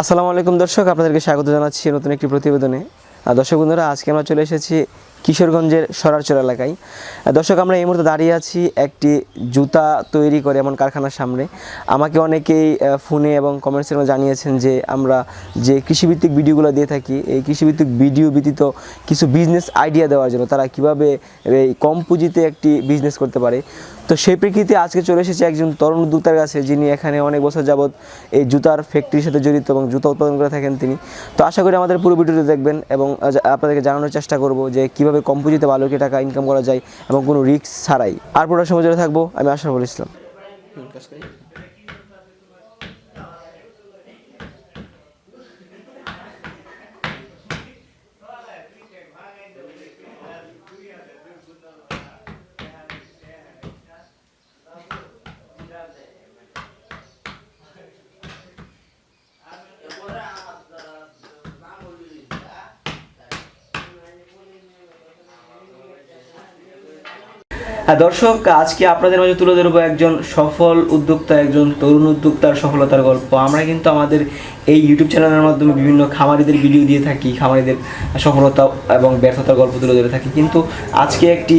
আসসালামু আলাইকুম দর্শক, আপনাদেরকে স্বাগত জানাচ্ছি নতুন একটি প্রতিবেদনে। দর্শক বন্ধুরা, আজকে আমরা চলে এসেছি কিশোরগঞ্জের সরারচর এলাকায়। দর্শক, আমরা এই মুহূর্তে দাঁড়িয়ে আছি একটি জুতা তৈরি করে এমন কারখানার সামনে। আমাকে অনেকেই ফোনে এবং কমেন্টসের মধ্যে জানিয়েছেন যে আমরা যে কৃষিভিত্তিক ভিডিওগুলো দিয়ে থাকি, এই কৃষিভিত্তিক ভিডিও ব্যতীত কিছু বিজনেস আইডিয়া দেওয়ার জন্য তারা কীভাবে এই কম পুঁজিতে একটি বিজনেস করতে পারে। তো সেই প্রেক্ষিতে আজকে চলে এসেছে একজন তরুণ উদ্যোক্তার কাছে, যিনি এখানে অনেক বছর যাবৎ এই জুতার ফ্যাক্টরির সাথে জড়িত এবং জুতা উৎপাদন করে থাকেন তিনি। তো আশা করি আমাদের পুরো ভিডিওটি দেখবেন এবং আপনাদেরকে জানানোর চেষ্টা করব যে কীভাবে কম পুঁজিতে ভালো কি টাকা ইনকাম করা যায় এবং কোনো রিস্ক ছাড়াই। আর পুরো সময় থাকব, আমি আশরাফুল ইসলাম। দর্শক, আজকে আপনাদের মাঝে তুলে ধরবো একজন সফল উদ্যোক্তা, একজন তরুণ উদ্যোক্তার সফলতার গল্প। আমরা কিন্তু আমাদের এই ইউটিউব চ্যানেলের মাধ্যমে বিভিন্ন খামারিদের ভিডিও দিয়ে থাকি, খামারিদের সফলতা এবং ব্যর্থতার গল্প তুলে ধরে থাকি। কিন্তু আজকে একটি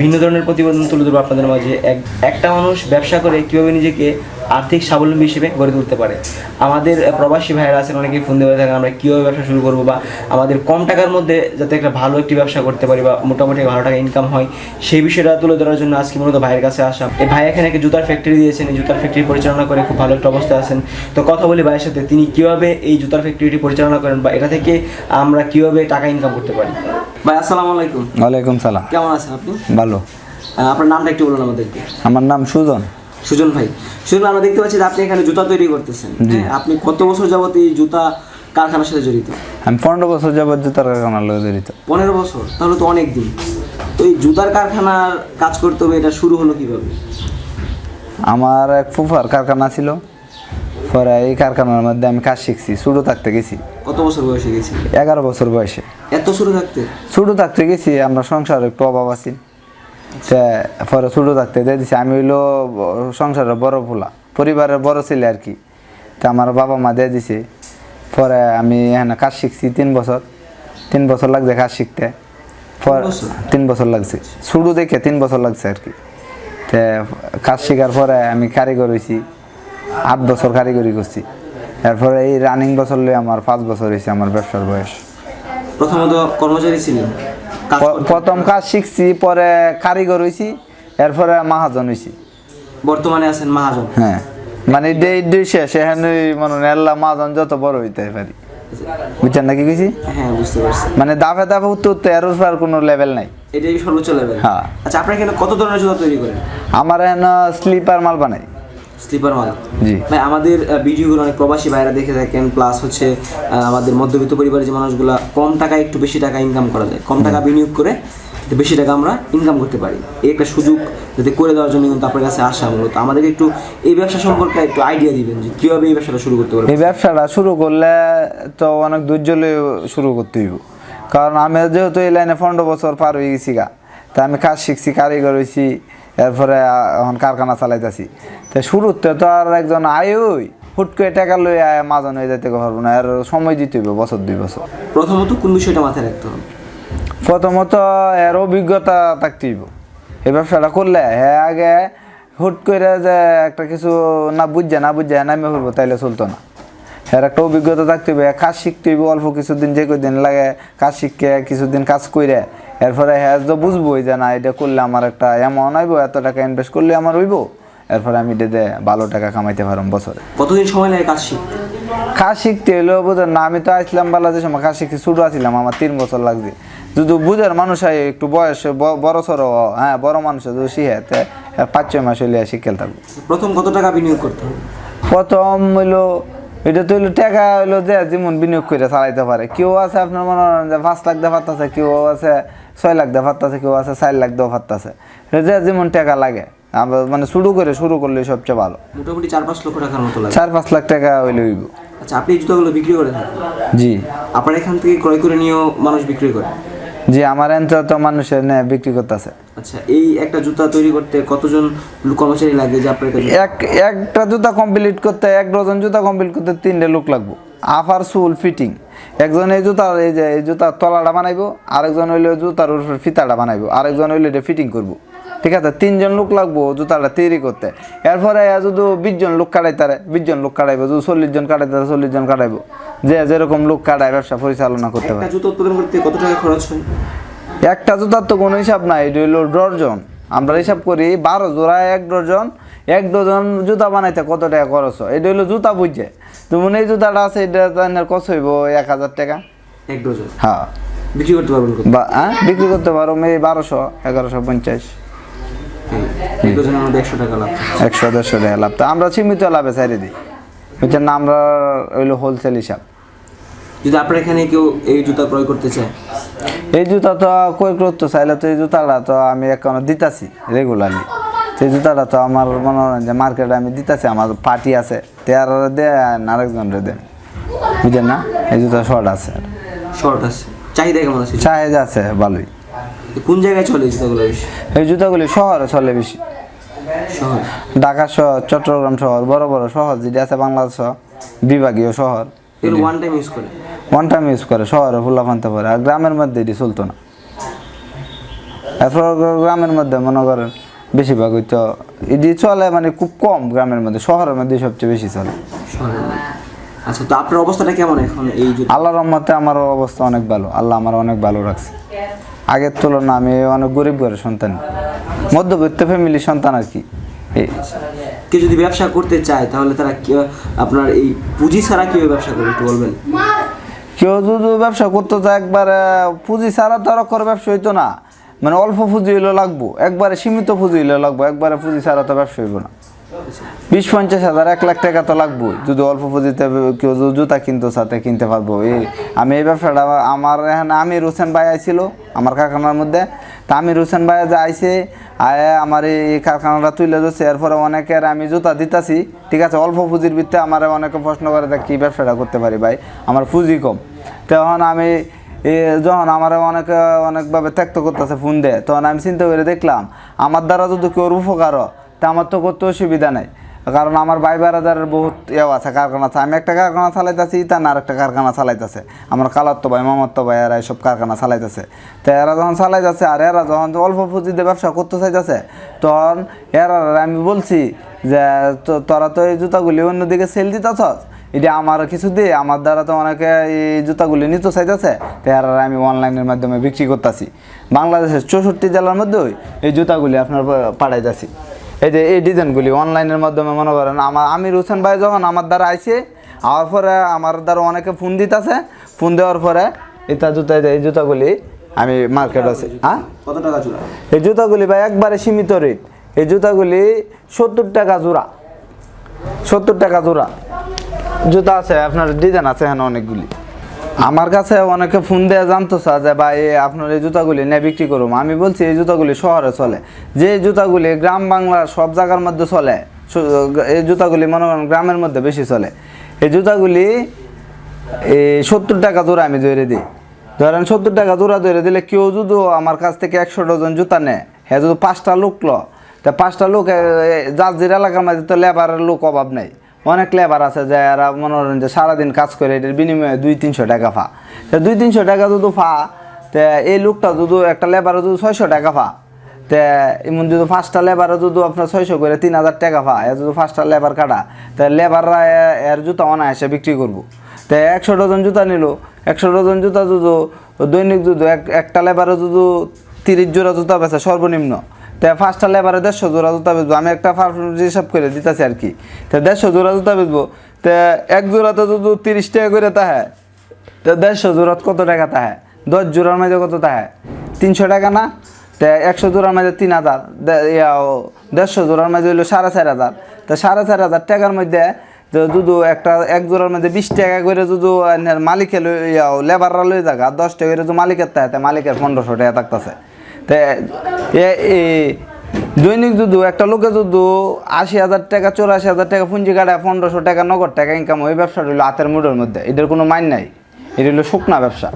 ভিন্ন ধরনের প্রতিবেদন তুলে ধরবো আপনাদের মাঝে। এক, একটা মানুষ ব্যবসা করে, কীভাবে নিজেকে আর্থিক স্বাবলম্বী হিসেবে গড়ে তুলতে পারে। আমাদের প্রবাসী ভাইয়েরা আছেন অনেকে ফোন দিয়ে থাকেন আমরা কীভাবে ব্যবসা শুরু করব বা আমাদের কম টাকার মধ্যে যাতে একটা ভালো একটি ব্যবসা করতে পারি বা মোটামুটি ভালো টাকা ইনকাম হয় সেই বিষয়টা তুলে ধরার জন্য আজকে মূলত ভাইয়ের কাছে আসা। এই ভাই এখানে একটা জুতার ফ্যাক্টরি দিয়েছেন এই জুতার ফ্যাক্টরি পরিচালনা করে খুব ভালো একটা অবস্থায় আছেন। তো কথা বলি ভাইয়ের সাথে তিনি কীভাবে এই জুতার ফ্যাক্টরিটি পরিচালনা করেন বা এটা থেকে আমরা কীভাবে টাকা ইনকাম করতে পারি? ভাই আসসালামু আলাইকুম। ওয়ালাইকুম সালাম। কেমন আছেন আপনি? ভালো। আপনার নামটা একটু বলুন আমাদেরকে। আমার নাম সুজন। সুজন ভাই। সুজন ভাই, আমরা দেখতে পাচ্ছি যে আপনি এখানে জুতা তৈরি করতেছেন। হ্যাঁ, আপনি কত বছর যাবত এই জুতা কারখানার সাথে জড়িত? আমি পনেরো বছর যাবত জুতার কারখানার লোক জড়িত। পনেরো বছর? তাহলে তো অনেক দিন। তো এই জুতার কারখানার কাজ করতে হবে এটা শুরু হলো কীভাবে? আমার এক ফুফার কারখানা ছিল। পরে এই কারখানার মধ্যে আমি কাজ শিখছি ছোটো থাকতে গেছি। কত বছর বয়সে গেছি এগারো বছর বয়সে। এত শুরু থাকতে? ছোটো থাকতে গেছি আমরা সংসার একটু অভাব আছি। পরে ছোটো থাকতে দিয়ে দিছি আমি হইল সংসারের বড় ফুলা পরিবারের বড় ছেলে আর কি। তা আমার বাবা মা দিয়ে দিছে পরে আমি এখানে কাজ শিখছি তিন বছর তিন বছর লাগছে কাজ শিখতে। পর তিন বছর? লাগছে শুরু দেখে তিন বছর লাগছে আর কি। তে কাজ শেখার পরে আমি কারিগর হয়েছি আট বছর কারিগরি করছি। এরপরে এই রানিং বছর লই আমার পাঁচ বছর হয়েছে আমার ব্যবসার বয়স। প্রথমত কর্মচারী ছিলেন। প্রথম কাজ শিখছি পরে কারিগর হয়েছি এরপরে মাহাজন হয়েছি বর্তমানে আছেন মাহাজন? হ্যাঁ মানে ডে ডে শেষ এখানে মনে আল্লাহ মাহাজন যত বড় হইতে পারি। বুঝছেন নাকি কিছু হ্যাঁ বুঝতে পারছি। মানে দাফে দাফে উত্তর উত্তর এর উপর কোনো লেভেল নাই। এটাই সর্বোচ্চ লেভেল হ্যাঁ। আচ্ছা আপনার এখানে কত ধরনের জুতা তৈরি করেন? আমার এখানে স্লিপার মাল বানাই। স্লিপার মাল। জি। ভাই আমাদের ভিডিওগুলো অনেক প্রবাসী ভাইরা দেখে থাকেন প্লাস হচ্ছে আমাদের মধ্যবিত্ত পরিবারের যে মানুষগুলো কম টাকায় একটু বেশি টাকা ইনকাম করা যায়। কম টাকা বিনিয়োগ করে বেশি টাকা আমরা ইনকাম করতে পারি। এই একটা সুযোগ যাতে করে দেওয়ার জন্য কিন্তু আপনার কাছে আসা মূলত। আমাদেরকে একটু এই ব্যবসা সম্পর্কে একটু আইডিয়া দিবেন যে কীভাবে এই ব্যবসাটা শুরু করতে পারব। এই ব্যবসাটা শুরু করলে তো অনেক লয়ে শুরু করতে হইব। কারণ আমি যেহেতু এই লাইনে পনেরো বছর পার হয়ে গেছি গা তা আমি কাজ শিখছি কারিগর হয়েছি এরপরে এখন কারখানা চালাইতেছি। তো শুরুতে তো আর একজন আয়ই হুট করে টাকা লই আয় মাজন হয়ে যেতে পারব না আর সময় দিতে হইব বছর দুই বছর। প্রথমত কোন বিষয়টা মাথায় রাখতে হবে? প্রথমত এর অভিজ্ঞতা থাকতে হইব। এই ব্যবসাটা করলে হ্যাঁ আগে হুট করে যে একটা কিছু না বুঝছে না বুঝছে নামে ফেলব তাইলে চলতো না। এর একটা অভিজ্ঞতা থাকতে হবে কাজ শিখতে হইব অল্প কিছুদিন যে কদিন লাগে কাজ শিখে কিছুদিন কাজ করে এরপরে হ্যাঁ তো বুঝবোই যে না এটা করলে আমার একটা এমন হইব এত টাকা ইনভেস্ট করলে আমার হইব। এরপরে আমি এটা দিয়ে ভালো টাকা কামাইতে পারম বছরে। কতদিন সময় লাগে কাজ শিখতে? কাজ শিখতে হলো বুঝেন না আমি তো আসলাম বাংলাদেশ সময় কাজ শিখতে ছোটো আসছিলাম আমার তিন বছর লাগছে। যদি বুঝার মানুষ হয় একটু বয়স বড় সড়ো হ্যাঁ বড় মানুষ যদি শিখে পাঁচ ছয় মাস হইলে শিখে থাকব প্রথম কত টাকা বিনিয়োগ করতে হবে? প্রথম হইল এটা তো হইল টাকা হইল যে যেমন বিনিয়োগ করে চালাইতে পারে। কেউ আছে আপনার মনে করেন যে পাঁচ লাখ দিয়ে পারতেছে কেউ আছে ছয় লাখ দিয়ে পারতেছে কেউ আছে চার লাখ দিয়েও পারতেছে যে যেমন টাকা লাগে আমরা মানে শুরু করে শুরু করলে সবচেয়ে ভালো। মোটামুটি চার পাঁচ লক্ষ টাকার মতো লাগে। চার পাঁচ লাখ টাকা হইলে হইব। আচ্ছা আপনি এই জুতাগুলো বিক্রি করে থাকেন জি। আপনার এখান থেকে ক্রয় করে নিয়েও মানুষ বিক্রি করে? জি আমার অঞ্চল তো মানুষের নেয় বিক্রি করতেছে। আচ্ছা এই একটা জুতা তৈরি করতে কতজন কর্মচারী লাগে যে আপনার কাছে? এক একটা জুতা কমপ্লিট করতে এক ডজন জুতা কমপ্লিট করতে তিনটে লোক লাগবো। আফার সুল ফিটিং একজন এই জুতার এই যে এই জুতার তলাটা বানাইবো আরেকজন হইলে জুতার উপর ফিতাটা বানাইবো আরেকজন হইলে এটা ফিটিং করব। ঠিক আছে তিনজন লোক লাগবো জুতাটা তৈরি করতে। এরপরে যদি বিশ জন লোক কাটাইতারে বিশ জন লোক কাটাইবো যদি চল্লিশ জন কাটাইতারে চল্লিশ জন কাটাইবো। যে যেরকম লোক কাটায় ব্যবসা পরিচালনা করতে পারে। একটা জুতো উৎপাদন করতে কত টাকা খরচ হয়? একটা জুতার তো কোনো হিসাব নাই এটা হইল ডর্জন। আমরা হিসাব করি বারো জোড়া এক ডজন এক ডজন জুতা বানাইতে কত টাকা খরচ হয়? এটা হইল জুতা বুঝছে তুমি এই জুতাটা আছে এটা তার কত হইব? এক হাজার টাকা। এক ডজন হ্যাঁ। বিক্রি করতে পারবেন বা হ্যাঁ বিক্রি করতে পারো এই বারোশো এগারোশো পঞ্চাশ। একশো টাকা লাভ। একশো দেড়শো টাকা লাভ। তো আমরা সীমিত লাভে ছাড়ি দিই। বুঝছেন না আমরা হইল হোলসেল হিসাব। যদি আপনার এখানে কেউ এই জুতা ক্রয় করতে চায়? এই জুতা তো কই করতে চাইলে তো এই জুতাটা তো আমি এখন দিতাছি রেগুলারলি সেই জুতাটা তো আমার মনে হয় যে মার্কেটে আমি দিতাছি আমার পার্টি আছে তেয়ার দে আরেকজন রে দেন। বুঝলেন না? এই জুতা শর্ট আছে। শর্ট আছে। চাহিদা কেমন আছে? সাইজ আছে ভালোই। কোন জায়গায় চলে জুতাগুলো বেশি? এই জুতাগুলি শহরে চলে বেশি। শহর? ঢাকা শহর চট্টগ্রাম শহর বড় বড় শহর যেটা আছে বাংলাদেশ বিভাগীয় শহর। ওয়ান টাইম ইউজ করে? ওয়ান টাইম ইউজ করে শহরে ফুলা ফানতে পারে আর গ্রামের মধ্যে এটি চলতো না। এরপর গ্রামের মধ্যে মনে করেন বেশিরভাগ হইতো এটি চলে মানে খুব কম গ্রামের মধ্যে শহরের মধ্যে সবচেয়ে বেশি চলে। আচ্ছা তো আপনার অবস্থাটা কেমন এখন এই আল্লাহর রহমতে আমার অবস্থা অনেক ভালো আল্লাহ আমার অনেক ভালো রাখছে। আগের তুলনা আমি অনেক গরিব ঘরের সন্তান। মধ্যবিত্ত ফ্যামিলির সন্তান আর কি। কেউ যদি ব্যবসা করতে চায় তাহলে তারা আপনার এই পুঁজি ছাড়া কীভাবে ব্যবসা করবে একটু বলবেন? কেউ যদি ব্যবসা করতে চায় একবারে পুঁজি ছাড়া তো আর করে ব্যবসা হইতো না। মানে অল্প পুঁজি হইলে লাগবো একবারে সীমিত পুঁজি হইলে লাগবো একবারে পুঁজি ছাড়া তো ব্যবসা হইব না। বিশ, পঞ্চাশ হাজার, এক লাখ টাকা তো লাগবো যদি অল্প পুঁজিতে কেউ জুতা কিনতে, সাথে কিনতে পারব। এই আমি এই ব্যবসাটা আমার এখানে আমির হোসেন ভাই আইছিল, আমার কারখানার মধ্যে। তা আমির হোসেন ভাই যে আইসে আয় আমার এই কারখানাটা তুলে দিচ্ছে এরপরে অনেকের আমি জুতা দিতাছি, ঠিক আছে? অল্প পুঁজির ভিত্তে আমার অনেকে প্রশ্ন করে, দেখ, কী ব্যবসাটা করতে পারি ভাই? আমার পুঁজি কম। তখন আমি, এ, যখন আমার অনেকে অনেকভাবে ত্যাক্ত করতেছে ফোন দেয়, তখন আমি চিন্তা করে দেখলাম, আমার দ্বারা যদি কেউ উপকার হয় তা আমার তো করতে অসুবিধা নাই। কারণ আমার ভাই বারাদারের বহুত ইয়ে আছে, কারখানা আছে। আমি একটা কারখানা চালাইতেছি, তা আর একটা কারখানা চালাইতেছে। আমার কালাত্ত ভাই, মামাত্ত ভাই, এরা এইসব কারখানা চালাইতেছে। তো এরা যখন চালাইতেছে আর এরা যখন অল্প পুঁজিতে ব্যবসা করতে চাইতেছে, তখন এরা আমি বলছি যে তোরা তো এই জুতাগুলি অন্যদিকে সেল দিতেছস। এটা আমার কিছু দিয়ে আমার দ্বারা তো অনেকে এই জুতাগুলি নিতে চাইতেছে। তো এর আমি অনলাইনের মাধ্যমে বিক্রি করতেছি। বাংলাদেশের চৌষট্টি জেলার মধ্যেই এই জুতাগুলি আপনার পাঠাইতেছি। এই যে এই ডিজাইনগুলি অনলাইনের মাধ্যমে মনে করেন আমার আমির হোসেন ভাই যখন আমার দ্বারা আইসে আওয়ার পরে আমার দ্বারা অনেকে ফোন দিতেছে। ফোন দেওয়ার পরে এটা জুতা এই জুতাগুলি আমি মার্কেট আছে। হ্যাঁ? কত টাকা চূড়া এই জুতাগুলি ভাই একবারে সীমিত রেট এই জুতাগুলি সত্তর টাকা জোড়া। সত্তর টাকা জোড়া। জুতা আছে আপনার ডিজাইন আছে এখানে অনেকগুলি। আমার কাছে অনেকে ফোন দিয়ে জানতো স্যার যে, ভাই আপনার এই জুতাগুলি নিয়ে বিক্রি করুম। আমি বলছি, এই জুতাগুলি শহরে চলে। যে জুতাগুলি গ্রাম বাংলার সব জায়গার মধ্যে চলে এই জুতাগুলি মনে করেন গ্রামের মধ্যে বেশি চলে। এই জুতাগুলি এই সত্তর টাকা জোড়া আমি ধরে দিই। ধরেন সত্তর টাকা জোড়া ধরে দিলে কেউ যদি আমার কাছ থেকে একশো ডজন জুতা নেয় হ্যাঁ যদি পাঁচটা লোক ল, তা পাঁচটা লোক যার যে এলাকার মাঝে তো লেবারের লোক অভাব নেই। অনেক লেবার আছে যে এরা মনে করেন যে সারাদিন কাজ করে, এটার বিনিময়ে দুই, তিনশো টাকা ফা। তা দুই, তিনশো টাকা যদি ফা, তা এই লোকটা যদি একটা লেবারে যদি ছয়শো টাকা ফা, তে এমন যদি পাঁচটা লেবারে যদি আপনার ছয়শো করে তিন হাজার টাকা পা এ যদি পাঁচটা লেবার কাটা, তা লেবাররা এর জুতা অনায়াসে বিক্রি করব। তো একশো ডজন জুতা নিল, একশো ডজন জুতা যদি দৈনিক যদি এক, একটা লেবারে যদি তিরিশ জোড়া জুতা বেচে সর্বনিম্ন তো পাঁচটা লেবারে দেড়শো জোড়া জুতা বেচবো। আমি একটা ফার্ম হিসাব করে দিতেছি আর কি। তো দেড়শো জোড়া জুতা বেচবো। তো এক জোড়াতে যদি তিরিশ টাকা করে তাহে, তো দেড়শো জোড়াত কত টাকা তাহে? দশ জোড়ার মাঝে কত তাহে? তিনশো টাকা না? তো একশো জোড়ার মাঝে তিন হাজার। দে- ইয়া ও দেড়শো জোড়ার মাঝে হইল সাড়ে চার হাজার। তো সাড়ে চার হাজার টাকার মধ্যে যদি একটা এক জোড়ার মধ্যে বিশ টাকা করে যদি মালিকে লেবাররা লই থাকা দশ টাকা করে যদি মালিকের থাকে মালিকের পনেরোশো টাকা থাকতেছে। দৈনিক যদি একটা লোকে যদি আশি হাজার টাকা, চৌরাশি হাজার টাকা, পুঁজি কাটায় পনেরোশো টাকা নগদ টাকা ইনকাম ওই ব্যবসাটা হইল হাতের মুঠোর মধ্যে। এটার কোনো মাইন নাই। এটা হলো শুকনা ব্যবসা।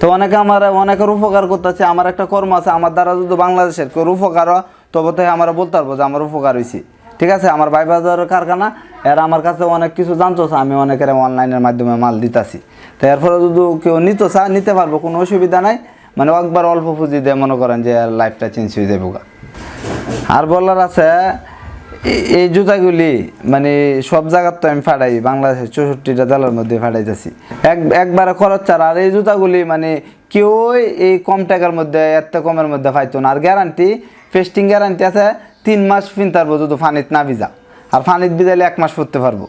তো অনেকে আমার, অনেকের উপকার করতেছে, আমার একটা কর্ম আছে, আমার দ্বারা যদি বাংলাদেশের কেউ উপকার হয়, তবে তো আমার বলতে পারব যে আমার উপকার হয়েছি ঠিক আছে, আমার ভাই বাজারের কারখানা, এর আমার কাছে অনেক কিছু জানতো আমি অনেকের অনলাইনের মাধ্যমে মাল দিতাছি। তো এরপরে যদি কেউ নিত চা নিতে পারব, কোনো অসুবিধা নাই। মানে একবার অল্প পুঁজি দিয়ে মনে করেন যে লাইফটা চেঞ্জ হয়ে যাব আর বলার আছে এই জুতাগুলি মানে সব জায়গার তো আমি ফাটাই, বাংলাদেশের চৌষট্টিটা জেলার মধ্যে ফাটাইতেছি। এক, একবারে খরচ ছাড়া আর এই জুতাগুলি মানে কেউই এই কম টাকার মধ্যে, এত কমের মধ্যে পাইতো না। আর গ্যারান্টি ফেস্টিং গ্যারান্টি আছে, তিন মাস পিনতে পারব যদি ফানিত না ভিজা। আর ফানিত ভিজালে এক মাস পরতে পারব।